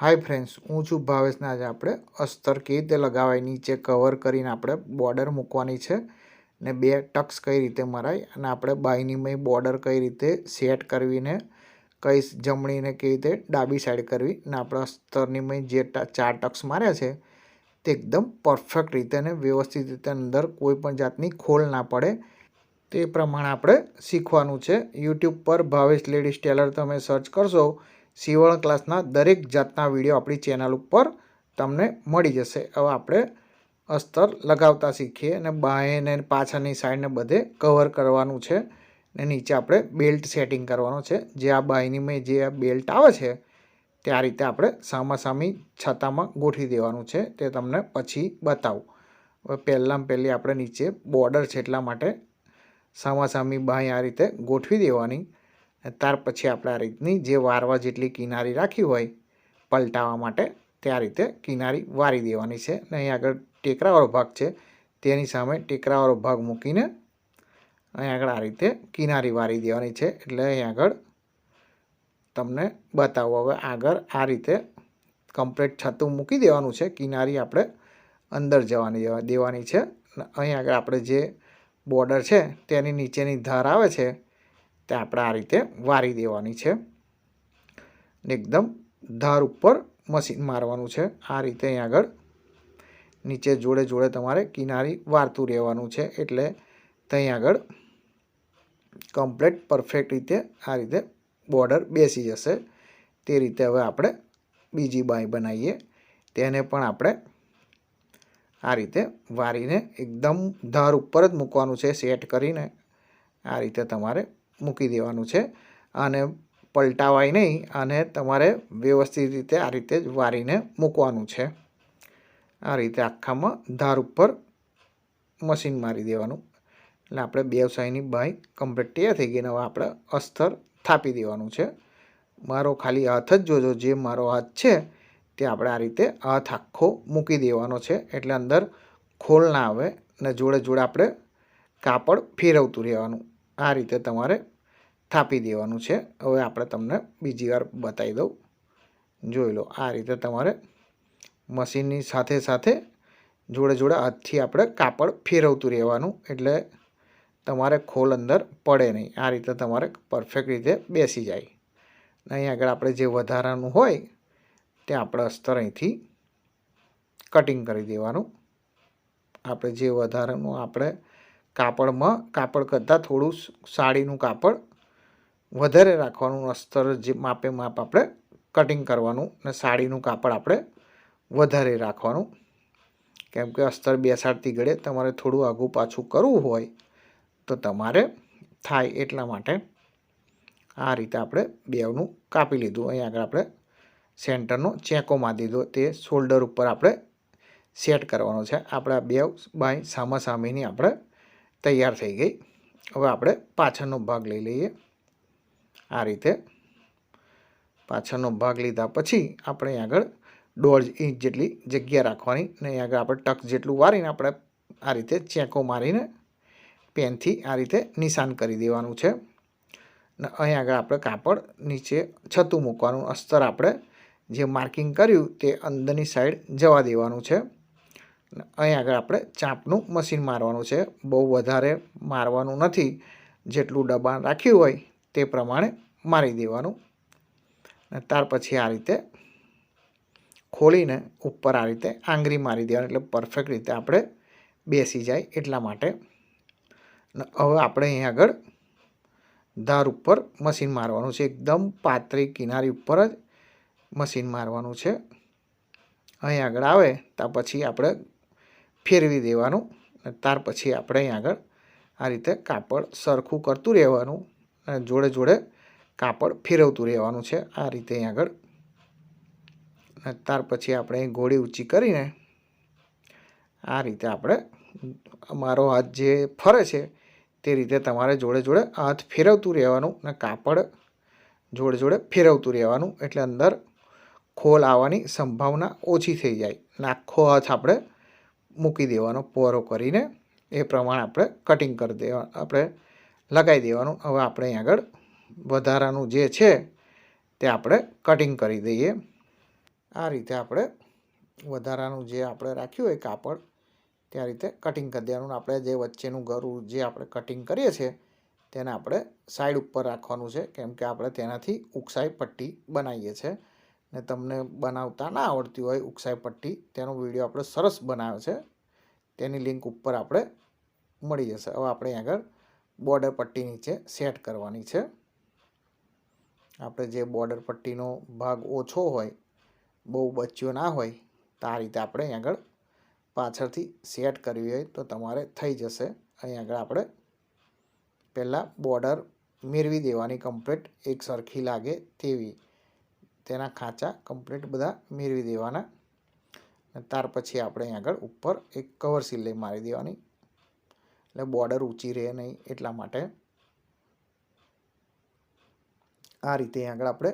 Hi friends, હું છું ભાવેશને આજે આપણે અસ્તર કેવી રીતે લગાવાય, નીચે કવર કરીને આપણે બોર્ડર મૂકવાની છે ને બે ટક્સ કઈ રીતે મરાય અને આપણે બાયનીમય બોર્ડર કઈ રીતે સેટ કરવીને, કઈ જમણીને કેવી રીતે ડાબી સાઈડ કરવી ને આપણે અસ્તરની જે ચાર ટક્સ માર્યા છે તે એકદમ પરફેક્ટ રીતે અને વ્યવસ્થિત રીતે અંદર કોઈ પણ જાતની ખોલ ના પડે. તે પ્રમાણે આપણે શીખવાનું છે. યુટ્યુબ પર ભાવેશ લેડીઝ ટેલર તમે સર્ચ કરશો સીવણ ક્લાસના દરેક જાતના વીડિયો આપણી ચેનલ ઉપર તમને મળી જશે. હવે આપણે અસ્તર લગાવતા શીખીએ અને બાંયને પાછળની સાઈડને બધે કવર કરવાનું છે ને નીચે આપણે બેલ્ટ સેટિંગ કરવાનો છે. જે આ બાયનીમાં જે બેલ્ટ આવે છે, તે આ રીતે આપણે સામાસામી છતામાં ગોઠવી દેવાનું છે. તે તમને પછી બતાવું. હવે પહેલાં પહેલી આપણે નીચે બોર્ડર છે એટલા માટે સામાસામી બાંય આ રીતે ગોઠવી દેવાની. ત્યાર પછી આપણે આ રીતની જે વારવા જેટલી કિનારી રાખી હોય, પલટાવા માટે તે આ રીતે કિનારી વારી દેવાની છે. અને અહીં આગળ ટેકરાવાળો ભાગ છે. તેની સામે ટેકરાવાળો ભાગ મૂકીને અહીં આગળ આ રીતે કિનારી વારી દેવાની છે. એટલે અહીં આગળ તમને બતાવો. હવે આગળ આ રીતે કમ્પ્લીટ છતું મૂકી દેવાનું છે. કિનારી આપણે અંદર જવાની દેવાની છે. અહીં આગળ આપણે જે બોર્ડર છે, તેની નીચેની ધાર આવે છે તે આપણે આ રીતે વારી દેવાની છે. એકદમ ધાર ઉપર મશીન મારવાનું છે. આ રીતે અહીં આગળ નીચે જોડે જોડે તમારે કિનારી વારતું રહેવાનું છે. એટલે ત્યાં આગળ કમ્પ્લેટ પરફેક્ટ રીતે આ રીતે બોર્ડર બેસી જશે. તે રીતે હવે આપણે બીજી બાય બનાવીએ. તેને પણ આપણે આ રીતે વારીને એકદમ ધાર ઉપર જ મૂકવાનું છે. સેટ કરીને આ રીતે તમારે મૂકી દેવાનું છે અને પલટાવાય નહીં અને તમારે વ્યવસ્થિત રીતે આ રીતે જ વારીને મૂકવાનું છે. આ રીતે આખામાં ધાર ઉપર મશીન મારી દેવાનું. એટલે આપણે સાઈની બાય કમ્પ્લીટ તૈયાર થઈ ગઈ હવે આપણે અસ્તર થાપી દેવાનું છે. મારો ખાલી હાથ જ જોજો, જે મારો હાથ છે, તે આપણે આ રીતે હાથ આખો મૂકી દેવાનો છે. એટલે અંદર ખોલ ના આવે ને જોડે જોડે આપણે કાપડ ફેરવતું રહેવાનું. આ રીતે તમારે થાપી દેવાનું છે. હવે આપણે તમને બીજી વાર બતાવી દઉં. જોઈ લો, આ રીતે તમારે મશીનની સાથે સાથે જોડે જોડે હાથથી આપણે કાપડ ફેરવતું રહેવાનું. એટલે તમારે ખોલ અંદર પડે નહીં. આ રીતે તમારે પરફેક્ટ રીતે બેસી જાય. અને અહીં આગળ આપણે જે વધારાનું હોય તે આપણે અસ્તર અહીંથી કટિંગ કરી દેવાનું. આપણે જે વધારાનું આપણે કાપડમાં, કાપડ કરતાં થોડું સાડીનું કાપડ વધારે રાખવાનું અસ્તર જે માપે માપ આપણે કટિંગ કરવાનું અને સાડીનું કાપડ આપણે વધારે રાખવાનું. કેમ કે અસ્તર બેસાડતી ઘડે તમારે થોડું આઘું પાછું કરવું હોય તો તમારે થાય એટલા માટે આ રીતે આપણે બેવનું કાપી લીધું. અહીં આગળ આપણે સેન્ટરનો ચેકો મારી દીધો. તે શોલ્ડર ઉપર આપણે સેટ કરવાનો છે. આપણા બેવ બાય સામા સામેની આપણે તૈયાર થઈ ગઈ. હવે આપણે પાછળનો ભાગ લઈ લઈએ. આ રીતે પાછળનો ભાગ લીધા પછી આપણે આગળ દોઢ ઇંચ જેટલી જગ્યા રાખવાની ને આગળ આપણે ટક જેટલું વારીને આપણે આ રીતે ચેકો મારીને પેનથી આ રીતે નિશાન કરી દેવાનું છે. ને અહીં આગળ આપણે કાપડ નીચે છતું મૂકવાનું, અસ્તર આપણે જે માર્કિંગ કર્યું તે અંદરની સાઈડ જવા દેવાનું છે. ને અહીં આગળ આપણે ચાંપનું મશીન મારવાનું છે. બહુ વધારે મારવાનું નથી. જેટલું દબાણ રાખ્યું હોય તે પ્રમાણે મારી દેવાનું. અને ત્યાર પછી આ રીતે ખોલીને ઉપર આ રીતે આંગળી મારી દેવાની. એટલે પરફેક્ટ રીતે આપણે બેસી જાય એટલા માટે. હવે આપણે અહીં આગળ ધાર ઉપર મશીન મારવાનું છે. એકદમ પાતળી કિનારી ઉપર જ મશીન મારવાનું છે. અહીં આગળ આવે, ત્યાર પછી આપણે ફેરવી દેવાનું. અને ત્યાર પછી આપણે અહીં આગળ આ રીતે કાપડ સરખું કરતું રહેવાનું. અને જોડે જોડે કાપડ ફેરવતું રહેવાનું છે આ રીતે અહીં આગળ. અને ત્યાર પછી આપણે ઘોડી ઊંચી કરીને આ રીતે આપણે મારો હાથ જે ફરે છે તે રીતે તમારે જોડે જોડે હાથ ફેરવતું રહેવાનું અને કાપડ જોડે જોડે ફેરવતું રહેવાનું એટલે અંદર ખોલ આવવાની સંભાવના ઓછી થઈ જાય. અને આખો હાથ આપણે મૂકી દેવાનો પહોળો કરીને એ પ્રમાણે આપણે કટિંગ કરી દેવા, આપણે લગાવી દેવાનું. હવે આપણે અહીં આગળ વધારાનું જે છે તે આપણે કટિંગ કરી દઈએ. આ રીતે આપણે વધારાનું જે આપણે રાખ્યું હોય કાપડ તે આ રીતે કટિંગ કરી દેવાનું. આપણે જે વચ્ચેનું ગરું જે આપણે કટિંગ કરીએ છીએ તેને આપણે સાઈડ ઉપર રાખવાનું છે. કેમ કે આપણે તેનાથી ઉકસાઈ પટ્ટી બનાવીએ છીએ. ને તમને બનાવતા ના આવડતી હોય ઉકસાઈ પટ્ટી, તેનો વીડિયો આપણે સરસ બનાવ્યો છે. તેની લિંક ઉપર આપણે મળી જશે. હવે આપણે આગળ બોર્ડર પટ્ટી નીચે સેટ કરવાની છે. આપણે જે બોર્ડર પટ્ટીનો ભાગ ઓછો હોય, બહુ બચ્યો ના હોય, તો આ રીતે આપણે અહીં આગળ પાછળથી સેટ કરવી હોય તો તમારે થઈ જશે. અહીં આગળ આપણે પહેલાં બોર્ડર મેળવી દેવાની કમ્પ્લીટ, એક સરખી લાગે તેવી. તેના ખાંચા કમ્પ્લીટ બધા મેળવી દેવાના. ત્યાર પછી આપણે અહીં આગળ ઉપર એક કવર સિલાઈ મારી દેવાની. એટલે બોર્ડર ઊંચી રહે નહીં એટલા માટે આ રીતે આગળ આપણે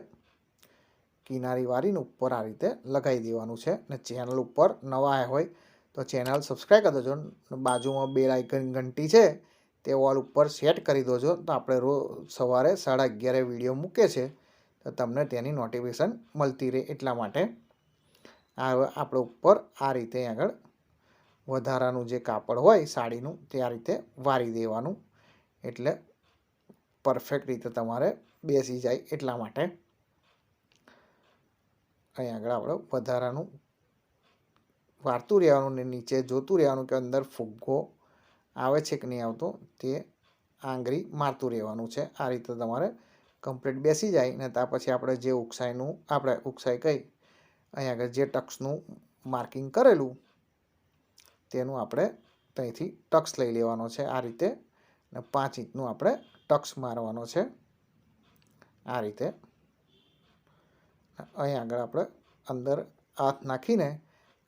કિનારી વાળીને ઉપર આ રીતે લગાવી દેવાનું છે ને ચેનલ ઉપર નવા આવ્યા હોય તો ચેનલ સબસ્ક્રાઈબ કરી દેજો બાજુમાં બે આઇકન ઘંટી છે તે વોલ ઉપર સેટ કરી દેજો તો આપણે રોજ સવારે સાડા અગિયારે વીડિયો મૂકે છે તો તમને તેની નોટિફિકેશન મળતી રહે એટલા માટે આ આપણે ઉપર આ રીતે આગળ વધારાનું જે કાપડ હોય સાડીનું તે આ રીતે વારી દેવાનું. એટલે પરફેક્ટ રીતે તમારે બેસી જાય એટલા માટે. અહીં આગળ આપણે વધારાનું વારતું રહેવાનું ને નીચે જોતું રહેવાનું કે અંદર ફુગ્ગો આવે છે કે નહીં આવતો, તે આંગળી મારતું રહેવાનું છે. આ રીતે તમારે કમ્પ્લીટ બેસી જાય ને ત્યાં પછી આપણે જે ઉકસાઈનું આપણે ઉકસાઈ કહી અહીં આગળ જે ટક્સનું માર્કિંગ કરેલું તેનું આપણે ત્યાંથી ટક્સ લઈ લેવાનો છે આ રીતે. ને પાંચ ઇંચનું આપણે ટક્સ મારવાનો છે. આ રીતે. અહીં આગળ આપણે અંદર હાથ નાખીને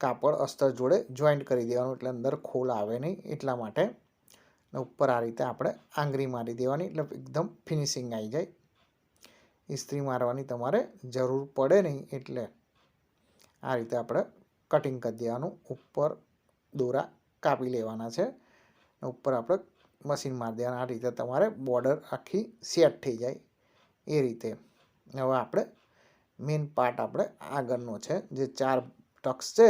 કાપડ અસ્તર જોડે જોઈન્ટ કરી દેવાનું એટલે અંદર ખોલ આવે નહીં એટલા માટે. ઉપર આ રીતે આપણે આંગળી મારી દેવાની એટલે એકદમ ફિનિશિંગ આવી જાય. ઇસ્ત્રી મારવાની તમારે જરૂર પડે નહીં એટલે આ રીતે આપણે કટિંગ કરી દેવાનું ઉપર દોરા કાપી લેવાના છે ઉપર આપણે મશીન મારી દેવાના. આ રીતે તમારે બોર્ડર આખી સેટ થઈ જાય એ રીતે. હવે આપણે મેઇન પાર્ટ આપણે આગળનો છે, જે ચાર ટક્સ છે,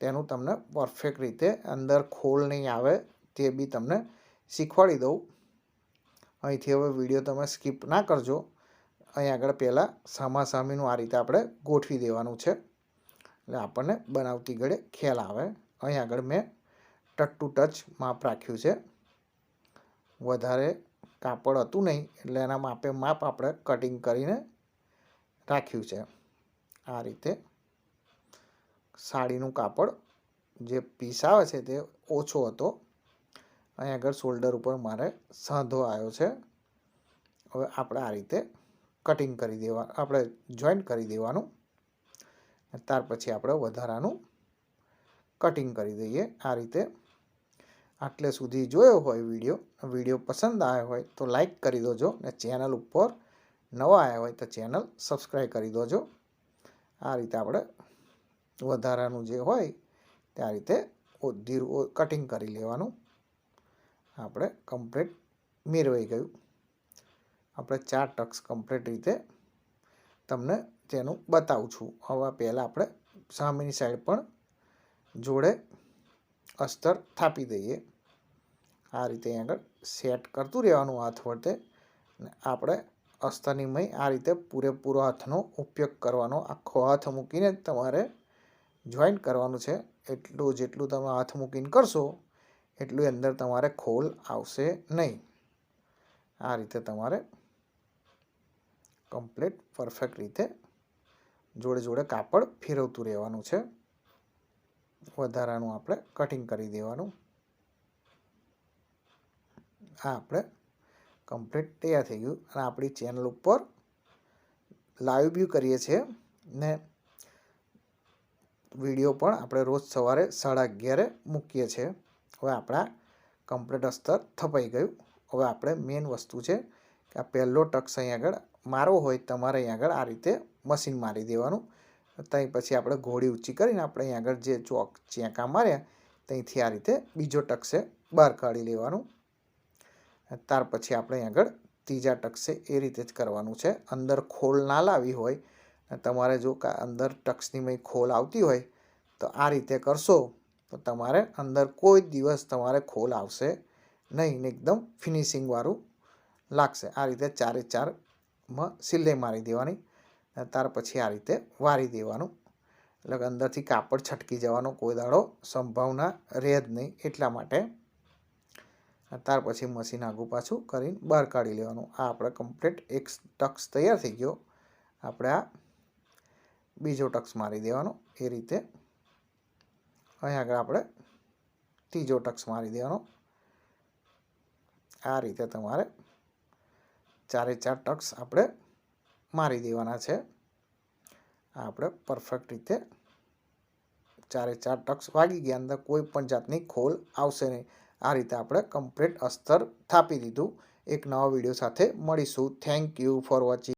તેનું તમને પરફેક્ટ રીતે અંદર ખોલ નહીં આવે તે બી તમને શીખવાડી દઉં. અહીંથી હવે વીડિયો તમે સ્કીપ ના કરજો. અહીં આગળ પહેલાં સામાસામીનું આ રીતે આપણે ગોઠવી દેવાનું છે. એટલે આપણને બનાવતી ઘડે ખ્યાલ આવે. અહીં આગળ મેં ટચ ટુ ટચ માપ રાખ્યું છે. વધારે કાપડ હતું નહીં, એટલે એના માપે માપ આપણે કટિંગ કરીને રાખ્યું છે. આ રીતે સાડીનું કાપડ જે પીસ આવે છે તે ઓછો હતો. અહીં આગળ શોલ્ડર ઉપર મારે સાંધો આવ્યો છે. હવે આપણે આ રીતે કટિંગ કરી દેવા, આપણે જોઈન્ટ કરી દેવાનું. ત્યાર પછી આપણે વધારાનું કટિંગ કરી દઈએ આ રીતે. આટલે સુધી જોયો હોય વીડિયો વીડિયો પસંદ આવ્યો હોય તો લાઈક કરી દોજો ને ચેનલ ઉપર નવા આવ્યા હોય તો ચેનલ સબસ્ક્રાઈબ કરી દોજો. આ રીતે આપણે વધારાનું જે હોય તે આ રીતે ધીરું કટિંગ કરી લેવાનું. આપણે કમ્પ્લીટ મેળવાઈ ગયું. આપણે ચાર ટક્સ કમ્પ્લીટ રીતે તમને તેનું બતાવું છું. હવે પહેલાં આપણે સામેની સાઈડ પણ જોડે અસ્તર થાપી દઈએ. આ રીતે આગળ સેટ કરતું રહેવાનું હાથ વળતે આપણે અસ્તરની મય આ રીતે પૂરેપૂરો હાથનો ઉપયોગ કરવાનો આખો હાથ મૂકીને તમારે જોઈન્ટ કરવાનું છે. એટલું જેટલું તમે હાથ મૂકીને કરશો એટલું અંદર તમારે ખોલ આવશે નહીં. આ રીતે તમારે કમ્પ્લીટ પરફેક્ટ રીતે જોડે જોડે કાપડ ફેરવતું રહેવાનું છે. વધારાનું આપણે કટિંગ કરી દેવાનું. આ આપણે કમ્પ્લીટ તૈયાર થઈ ગયું. અને આપણી ચેનલ ઉપર લાઈવ વ્યૂ કરીએ છીએ. ને વીડિયો પણ આપણે રોજ સવારે સાડા અગિયારે મૂકીએ છીએ. હવે આપણા કમ્પ્લીટ અસ્તર થપાઈ ગયું. હવે આપણે મેઇન વસ્તુ છે કે આ પહેલો ટક્સ અહીં આગળ મારવો હોય તમારે અહીં આગળ આ રીતે મશીન મારી દેવાનું. ત્યાં પછી આપણે ઘોડી ઊંચી કરીને આપણે અહીં આગળ જે ચોક ચેંકા માર્યા ત્યાંથી આ રીતે બીજો ટક્સે બહાર કાઢી લેવાનું. ત્યાર પછી આપણે અહીં આગળ ત્રીજા ટકશે, એ રીતે જ કરવાનું છે. અંદર ખોલ ના લાવી હોય તમારે જો અંદર ટક્સની ખોલ આવતી હોય, તો આ રીતે કરશો, તો તમારે અંદર કોઈ દિવસ તમારે ખોલ આવશે નહીં એકદમ ફિનિશિંગવાળું લાગશે. આ રીતે ચારે ચારમાં સિલાઈ મારી દેવાની. ત્યાર પછી આ રીતે વારી દેવાનું. એટલે અંદરથી કાપડ છટકી જવાનો કોઈ દાડો સંભાવના રહે જ નહીં એટલા માટે. ત્યાર પછી મશીન આગું પાછું કરીને બહાર કાઢી લેવાનું. આ આપણે કમ્પ્લીટ એક ટક્સ તૈયાર થઈ ગયો. આપણે આ બીજો ટક્સ મારી દેવાનો. એ રીતે અહીં આગળ આપણે ત્રીજો ટક્સ મારી દેવાનો. આ રીતે તમારે ચારે ચાર ટક્સ આપણે મારી દેવાના છે. આ આપણે પરફેક્ટ રીતે ચારે ચાર ટક્સ વાગી ગયા. અંદર કોઈ પણ જાતની ખોલ આવશે નહીં. આ રીતે આપણે કમ્પ્લીટ અસ્તર થાપી દીધું. એક નવા વીડિયો સાથે મળીશું. Thank you for watching